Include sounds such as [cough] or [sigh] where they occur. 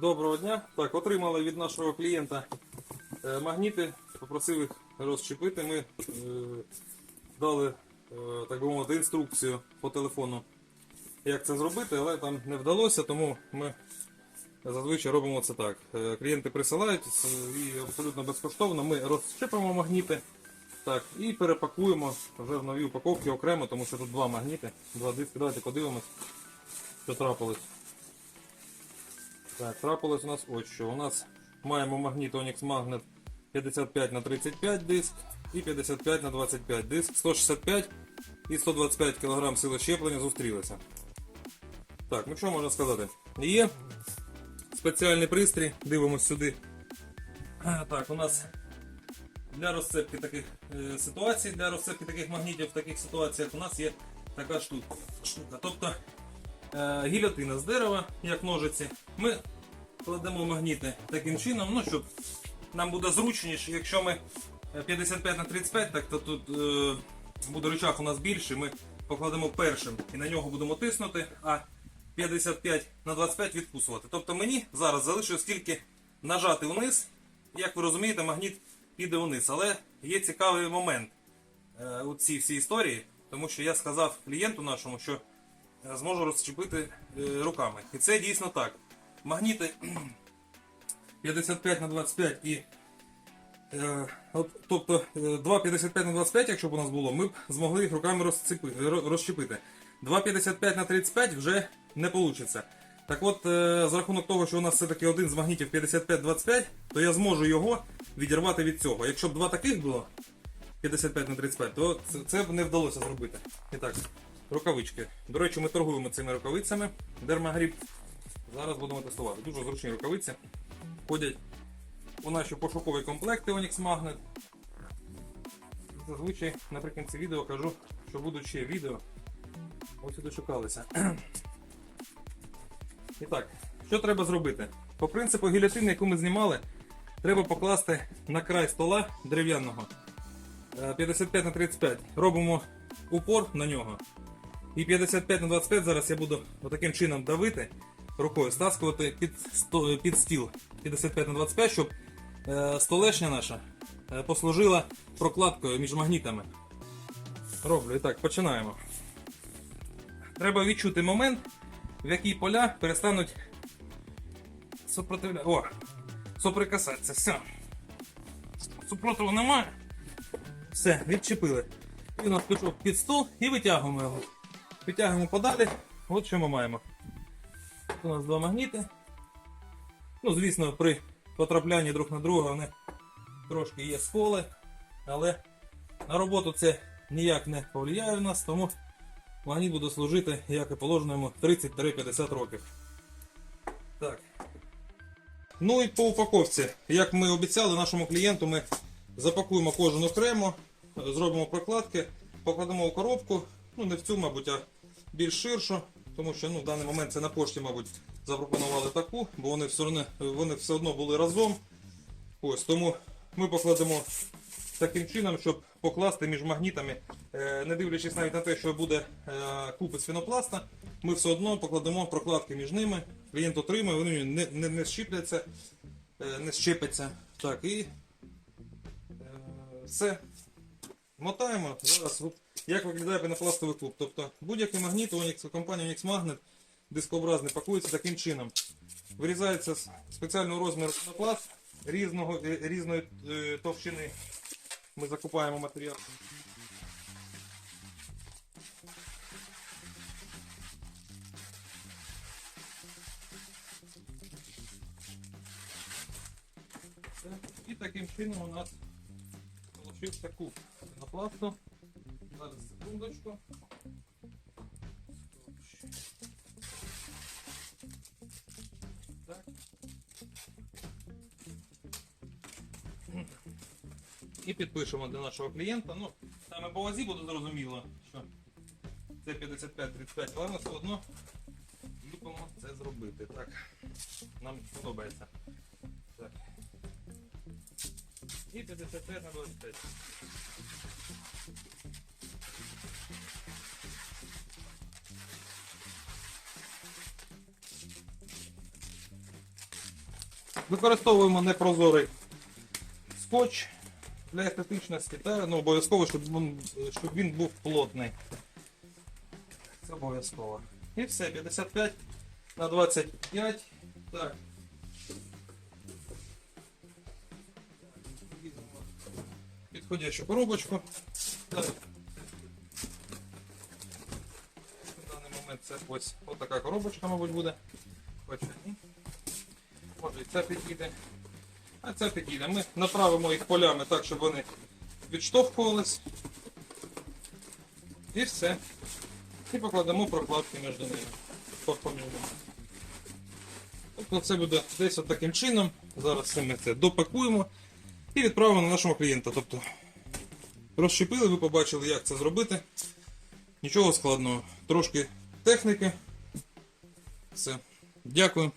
Доброго дня. Так, отримали від нашого клієнта е, магніти, попросив їх розчепити. Ми е, дали, е, так би мовити, інструкцію по телефону, як це зробити, але там не вдалося, тому ми зазвичай робимо це так. Е, клієнти присилають е, і абсолютно безкоштовно ми розчепимо магніти так, і перепакуємо вже в нові упаковки окремо, тому що тут два магніти, два диски. Давайте подивимось, що трапилось. Так, трапилось у нас ось що. У нас маємо магніт Onyx Magnet 55 на 35 диск і 55 на 25 диск, 165 і 125 кг сили щеплення зустрілися. Так, ну що можна сказати? Є спеціальний пристрій, дивимось сюди. [clears throat] Так, у нас для розцепки таких е, ситуацій, для розцепки таких магнітів в таких ситуаціях у нас є така штука. штука. Тобто гільотина з дерева, як ножиці. Ми кладемо магніти таким чином, ну щоб нам буде зручніше, якщо ми е, 55 на 35, так то тут е, буде рычаг у нас більший, ми покладемо першим і на нього будемо тиснути, а 55 на 25 відкусувати. Тобто мені зараз залишилось тільки нажати вниз, як ви розумієте, магніт піде вниз. Але є цікавий момент е, у цій всій історії, тому що я сказав клієнту нашому, що е, зможу розчепити е, руками. І це дійсно так. Магніти [clears throat] 55 на 25 і. Е, тобто е, 2,55 на 25, якщо б у нас було, ми б змогли їх руками розцепи, ро- розщепити. 2,55 на 35 вже не вийде. Так от, е, за рахунок того, що у нас все-таки один з магнітів 55-25, то я зможу його відірвати від цього. Якщо б два таких було 55 на 35, то це б не вдалося зробити. І так, рукавички. До речі, ми торгуємо цими рукавицями. Дермагріп. Зараз будемо тестувати. Дуже зручні рукавиці. Входять у наші пошукові комплекти Onyx Magnet. Зазвичай наприкінці відео кажу, що будуть ще відео. Ось і дочекалися. І так, що треба зробити? По принципу гілятини, яку ми знімали, треба покласти на край стола дерев'яного е, 55 на 35. Робимо упор на нього. І 55 на 25 зараз я буду отаким чином давити рукою, стаскувати під, під стіл 55 на 25, щоб е, столешня наша е, послужила прокладкою між магнітами. Роблю. І так, починаємо. Треба відчути момент, в який поля перестануть супротивля... О! Соприкасатися. Все. Супротиву немає. Все, відчепили. Він у нас пішов під стол і витягуємо його. Витягуємо подалі. От що ми маємо. Тут у нас два магніти. Ну, звісно, при потраплянні друг на друга вони трошки є сколи, але на роботу це ніяк не повлияє в нас, тому магніт буде служити, як і положено йому, 30-50 років. Так. Ну і по упаковці. Як ми обіцяли нашому клієнту, ми запакуємо кожен окремо, зробимо прокладки, покладемо у коробку, ну не в цю, мабуть, а більш ширшу, тому що ну, в даний момент це на пошті, мабуть, запропонували таку, бо вони все одно, вони все одно були разом. Ось, тому ми покладемо таким чином, щоб покласти між магнітами, е, не дивлячись навіть на те, що буде е, купи з фінопласта, ми все одно покладемо прокладки між ними. Клієнт отримає, вони не, не, не щіпляться, е, не щепиться. Так, і все. Мотаємо. Зараз як виглядає пенопластовий клуб. Тобто будь-який магніт Onyx, компанії Onyx Magnet дискообразний пакується таким чином. Вирізається з спеціального розміру пенопласт різного, е, різної е, товщини. Ми закупаємо матеріал. І таким чином у нас получився куб пенопласту. Зараз секундочку. Так. І підпишемо для нашого клієнта. Ну, саме по вазі буде зрозуміло, що це 55-35, але ми все одно любимо це зробити. Так, нам подобається. Так. І 55 на 25. Використовуємо непрозорий скотч для естетичності та ну, обов'язково, щоб, він- щоб він був плотний. Це обов'язково. І все, 55 на 25. Так. Підходящу коробочку. Так. На даний момент це ось така коробочка, мабуть, буде. Хоч ні. Може ця підійде. А ця підійде. Ми направимо їх полями так, щоб вони відштовхувались. І все. І покладемо прокладки між ними. по- поміж. Тобто це буде десь таким чином. Зараз це ми це допакуємо і відправимо на нашого клієнта. Тобто розщепили, ви побачили, як це зробити. Нічого складного. Трошки техніки. Все. Дякую.